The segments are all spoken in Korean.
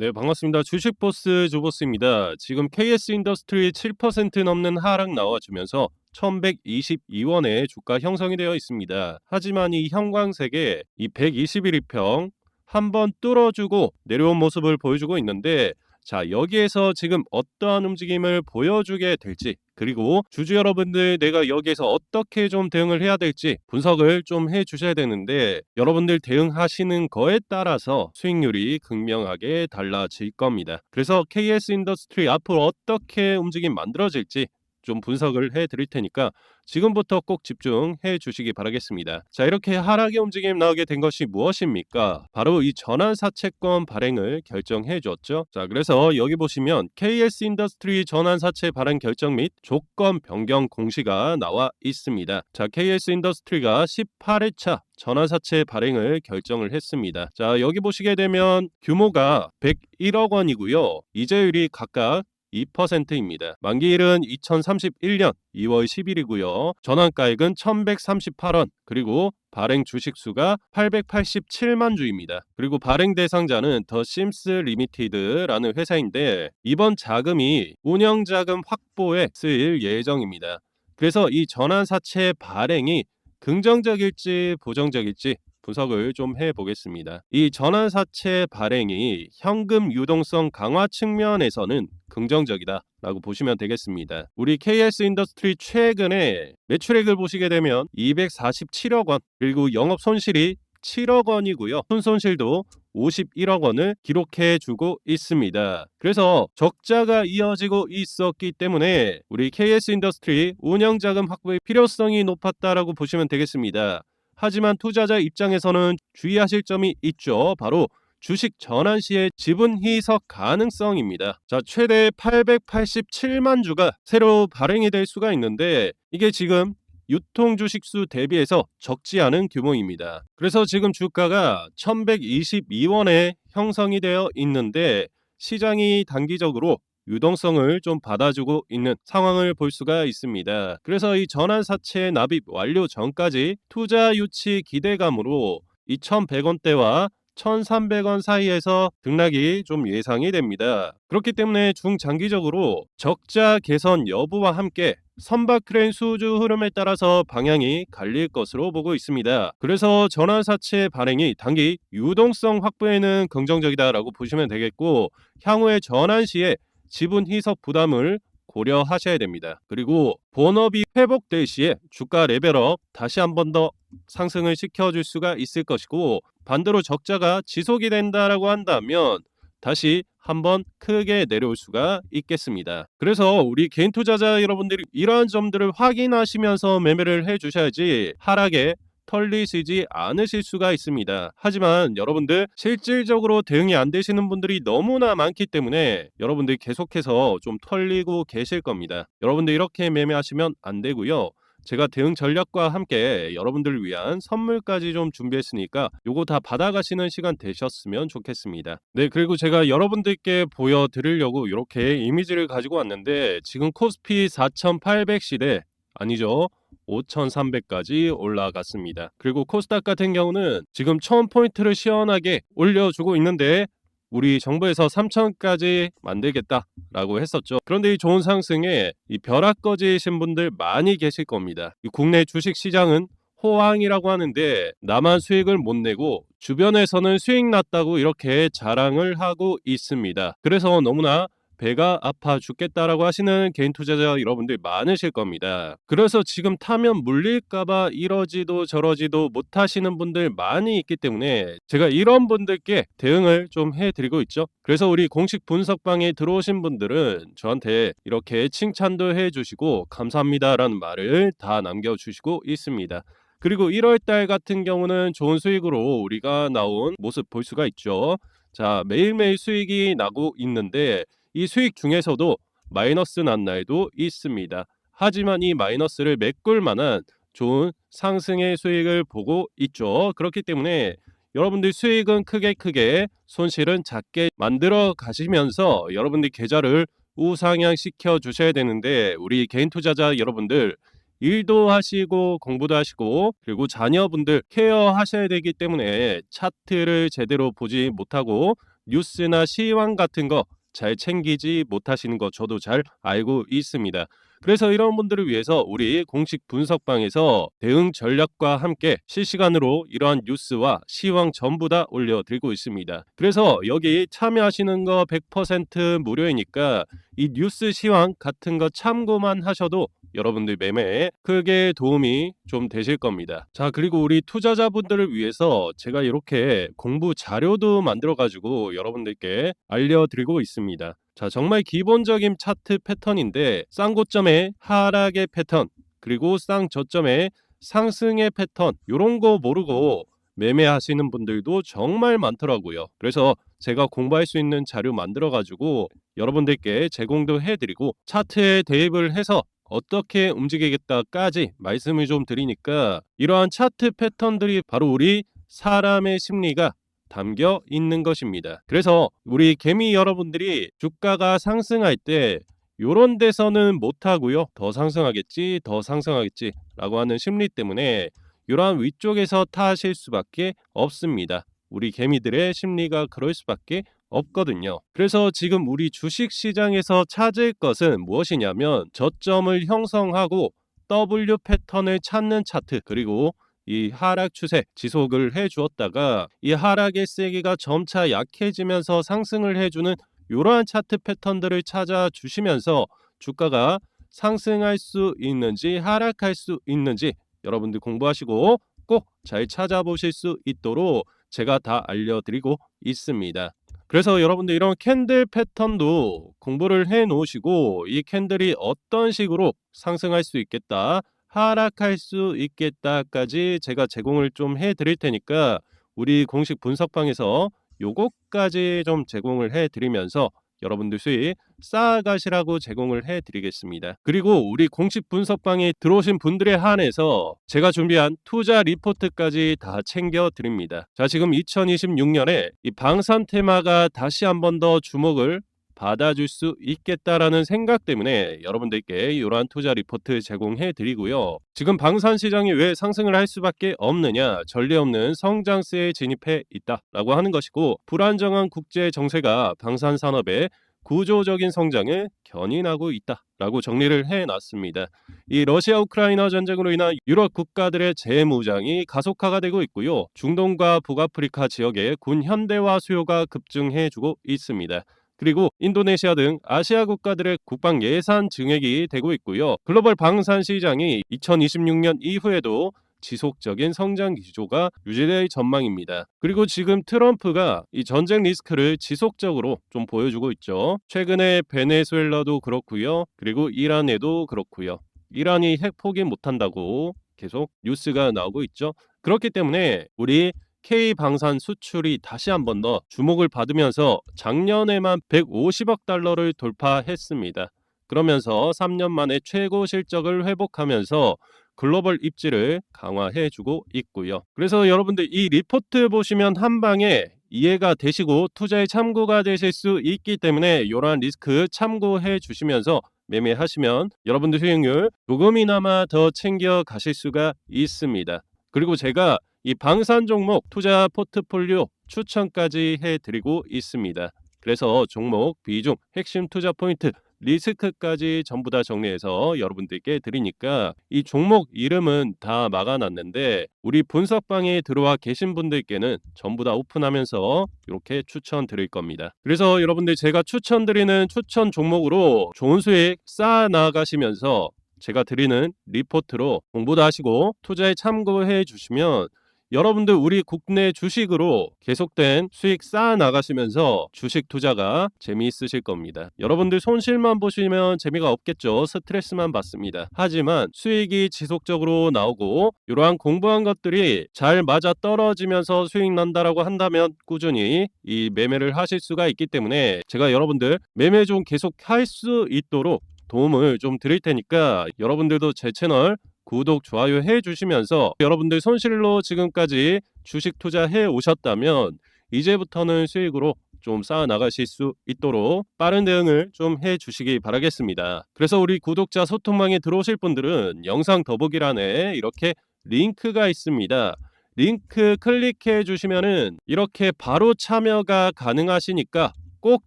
네, 반갑습니다. 주식보스 조보스입니다. 지금 KS 인더스트리 7% 넘는 하락 나와주면서 1122원의 주가 형성이 되어 있습니다. 하지만 이 형광색의 이 121일평 한번 뚫어주고 내려온 모습을 보여주고 있는데 자, 여기에서 지금 어떠한 움직임을 보여주게 될지 그리고 주주 여러분들 내가 여기에서 어떻게 좀 대응을 해야 될지 분석을 좀 해 주셔야 되는데 여러분들 대응하시는 거에 따라서 수익률이 극명하게 달라질 겁니다. 그래서 KS 인더스트리 앞으로 어떻게 움직임 만들어질지 좀 분석을 해 드릴 테니까 지금부터 꼭 집중해 주시기 바라겠습니다. 자, 이렇게 하락의 움직임 나오게 된 것이 무엇입니까? 바로 이 전환 사채권 발행을 결정해 줬죠. 자, 그래서 여기 보시면 KS 인더스트리 전환 사채 발행 결정 및 조건 변경 공시가 나와 있습니다. 자, KS 인더스트리가 18회차 전환사채 발행을 결정을 했습니다. 자, 여기 보시게 되면 규모가 101억 원이고요. 이자율이 각각 2%입니다. 만기일은 2031년 2월 10일이고요. 전환가액은 1138원, 그리고 발행 주식 수가 887만 주입니다. 그리고 발행 대상자는 더 심스 리미티드라는 회사인데 이번 자금이 운영 자금 확보에 쓰일 예정입니다. 그래서 이 전환 사채 발행이 긍정적일지 부정적일지 분석을 좀 해보겠습니다. 이 전환사채 발행이 현금 유동성 강화 측면에서는 긍정적이다 라고 보시면 되겠습니다. 우리 KS 인더스트리 최근에 매출액을 보시게 되면 247억 원 그리고 영업 손실이 7억 원이고요. 순손실도 51억 원을 기록해 주고 있습니다. 그래서 적자가 이어지고 있었기 때문에 우리 KS 인더스트리 운영 자금 확보의 필요성이 높았다라고 보시면 되겠습니다. 하지만 투자자 입장에서는 주의하실 점이 있죠. 바로 주식 전환 시의 지분 희석 가능성입니다. 자, 최대 887만 주가 새로 발행이 될 수가 있는데 이게 지금 유통 주식수 대비해서 적지 않은 규모입니다. 그래서 지금 주가가 1122원에 형성이 되어 있는데 시장이 단기적으로 유동성을 좀 받아주고 있는 상황을 볼 수가 있습니다. 그래서 이 전환 사채 납입 완료 전까지 투자 유치 기대감으로 2,100원대와 1,300원 사이에서 등락이 좀 예상이 됩니다. 그렇기 때문에 중장기적으로 적자 개선 여부와 함께 선박 크레인 수주 흐름에 따라서 방향이 갈릴 것으로 보고 있습니다. 그래서 전환사채 발행이 단기 유동성 확보에는 긍정적이다라고 보시면 되겠고 향후에 전환 시에 지분 희석 부담을 고려하셔야 됩니다. 그리고 본업이 회복될 시에 주가 레벨업 다시 한 번 더 상승을 시켜줄 수가 있을 것이고 반대로 적자가 지속이 된다라고 한다면 다시 한번 크게 내려올 수가 있겠습니다. 그래서 우리 개인 투자자 여러분들이 이러한 점들을 확인하시면서 매매를 해 주셔야지 하락에 털리시지 않으실 수가 있습니다. 하지만 여러분들 실질적으로 대응이 안 되시는 분들이 너무나 많기 때문에 여러분들 계속해서 좀 털리고 계실 겁니다. 여러분들 이렇게 매매하시면 안 되고요. 제가 대응 전략과 함께 여러분들을 위한 선물까지 좀 준비했으니까 요거 다 받아가시는 시간 되셨으면 좋겠습니다. 네, 그리고 제가 여러분들께 보여드리려고 이렇게 이미지를 가지고 왔는데 지금 코스피 4,800 시대 아니죠. 5,300까지 올라갔습니다. 그리고 코스닥 같은 경우는 지금 1,000포인트를 시원하게 올려주고 있는데 우리 정부에서 3,000까지 만들겠다라고 했었죠. 그런데 이 좋은 상승에 이 벼락 꺼지신 분들 많이 계실 겁니다. 이 국내 주식 시장은 호황이라고 하는데 나만 수익을 못 내고 주변에서는 수익 났다고 이렇게 자랑을 하고 있습니다. 그래서 너무나 배가 아파 죽겠다라고 하시는 개인 투자자 여러분들 많으실 겁니다. 그래서 지금 타면 물릴까봐 이러지도 저러지도 못하시는 분들 많이 있기 때문에 제가 이런 분들께 대응을 좀 해드리고 있죠. 그래서 우리 공식 분석방에 들어오신 분들은 저한테 이렇게 칭찬도 해주시고 감사합니다라는 말을 다 남겨주시고 있습니다. 그리고 1월달 같은 경우는 좋은 수익으로 우리가 나온 모습 볼 수가 있죠. 자, 매일매일 수익이 나고 있는데 이 수익 중에서도 마이너스 난 날도 있습니다. 하지만 이 마이너스를 메꿀 만한 좋은 상승의 수익을 보고 있죠. 그렇기 때문에 여러분들 수익은 크게 크게 손실은 작게 만들어 가시면서 여러분들 계좌를 우상향 시켜 주셔야 되는데 우리 개인 투자자 여러분들 일도 하시고 공부도 하시고 그리고 자녀분들 케어하셔야 되기 때문에 차트를 제대로 보지 못하고 뉴스나 시황 같은 거 잘 챙기지 못하시는 거 저도 잘 알고 있습니다. 그래서 이런 분들을 위해서 우리 공식 분석방에서 대응 전략과 함께 실시간으로 이러한 뉴스와 시황 전부 다 올려드리고 있습니다. 그래서 여기 참여하시는 거 100% 무료이니까 이 뉴스 시황 같은 거 참고만 하셔도 여러분들 매매에 크게 도움이 좀 되실 겁니다. 자, 그리고 우리 투자자분들을 위해서 제가 이렇게 공부 자료도 만들어 가지고 여러분들께 알려드리고 있습니다. 자, 정말 기본적인 차트 패턴인데 쌍 고점의 하락의 패턴 그리고 쌍 저점의 상승의 패턴 이런 거 모르고 매매하시는 분들도 정말 많더라고요. 그래서 제가 공부할 수 있는 자료 만들어 가지고 여러분들께 제공도 해드리고 차트에 대입을 해서 어떻게 움직이겠다까지 말씀을 좀 드리니까 이러한 차트 패턴들이 바로 우리 사람의 심리가 담겨 있는 것입니다. 그래서 우리 개미 여러분들이 주가가 상승할 때 요런 데서는 못 하고요. 더 상승하겠지, 더 상승하겠지 라고 하는 심리 때문에 이러한 위쪽에서 타실 수밖에 없습니다. 우리 개미들의 심리가 그럴 수밖에 없거든요. 그래서 지금 우리 주식 시장에서 찾을 것은 무엇이냐면 저점을 형성하고 W 패턴을 찾는 차트 그리고 이 하락 추세 지속을 해 주었다가 이 하락의 세기가 점차 약해지면서 상승을 해주는 이러한 차트 패턴들을 찾아 주시면서 주가가 상승할 수 있는지 하락할 수 있는지 여러분들 공부하시고 꼭 잘 찾아보실 수 있도록 제가 다 알려드리고 있습니다. 그래서 여러분들 이런 캔들 패턴도 공부를 해 놓으시고 이 캔들이 어떤 식으로 상승할 수 있겠다, 하락할 수 있겠다까지 제가 제공을 좀 해 드릴 테니까 우리 공식 분석방에서 요것까지 좀 제공을 해 드리면서 여러분들 수익 쌓아가시라고 제공을 해 드리겠습니다. 그리고 우리 공식 분석방에 들어오신 분들에 한해서 제가 준비한 투자 리포트까지 다 챙겨 드립니다. 자, 지금 2026년에 이 방산 테마가 다시 한 번 더 주목을 받아줄 수 있겠다라는 생각 때문에 여러분들께 이러한 투자 리포트 제공해 드리고요. 지금 방산 시장이 왜 상승을 할 수밖에 없느냐? 전례 없는 성장세에 진입해 있다라고 하는 것이고 불안정한 국제 정세가 방산 산업의 구조적인 성장을 견인하고 있다라고 정리를 해 놨습니다. 이 러시아 우크라이나 전쟁으로 인한 유럽 국가들의 재무장이 가속화가 되고 있고요. 중동과 북아프리카 지역의 군 현대화 수요가 급증해 주고 있습니다. 그리고 인도네시아 등 아시아 국가들의 국방 예산 증액이 되고 있고요. 글로벌 방산 시장이 2026년 이후에도 지속적인 성장 기조가 유지될 전망입니다. 그리고 지금 트럼프가 이 전쟁 리스크를 지속적으로 좀 보여주고 있죠. 최근에 베네수엘라도 그렇고요. 그리고 이란에도 그렇고요. 이란이 핵 포기 못한다고 계속 뉴스가 나오고 있죠. 그렇기 때문에 우리 K 방산 수출이 다시 한 번 더 주목을 받으면서 작년에만 150억 달러를 돌파했습니다. 그러면서 3년 만에 최고 실적을 회복하면서 글로벌 입지를 강화해주고 있고요. 그래서 여러분들 이 리포트 보시면 한 방에 이해가 되시고 투자에 참고가 되실 수 있기 때문에 이러한 리스크 참고해 주시면서 매매하시면 여러분들 수익률 조금이나마 더 챙겨 가실 수가 있습니다. 그리고 제가 이 방산 종목 투자 포트폴리오 추천까지 해드리고 있습니다. 그래서 종목, 비중, 핵심 투자 포인트, 리스크까지 전부 다 정리해서 여러분들께 드리니까 이 종목 이름은 다 막아놨는데 우리 분석방에 들어와 계신 분들께는 전부 다 오픈하면서 이렇게 추천 드릴 겁니다. 그래서 여러분들 제가 추천드리는 추천 종목으로 좋은 수익 쌓아 나가시면서 제가 드리는 리포트로 공부도 하시고 투자에 참고해 주시면 여러분들 우리 국내 주식으로 계속된 수익 쌓아 나가시면서 주식 투자가 재미있으실 겁니다. 여러분들 손실만 보시면 재미가 없겠죠. 스트레스만 받습니다. 하지만 수익이 지속적으로 나오고 이러한 공부한 것들이 잘 맞아 떨어지면서 수익 난다라고 한다면 꾸준히 이 매매를 하실 수가 있기 때문에 제가 여러분들 매매 좀 계속 할 수 있도록 도움을 좀 드릴 테니까 여러분들도 제 채널 구독, 좋아요 해 주시면서 여러분들 손실로 지금까지 주식 투자해 오셨다면 이제부터는 수익으로 좀 쌓아 나가실 수 있도록 빠른 대응을 좀 해 주시기 바라겠습니다. 그래서 우리 구독자 소통방에 들어오실 분들은 영상 더보기란에 이렇게 링크가 있습니다. 링크 클릭해 주시면은 이렇게 바로 참여가 가능하시니까 꼭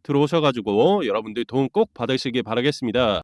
들어오셔 가지고 여러분들 도움 꼭 받으시기 바라겠습니다.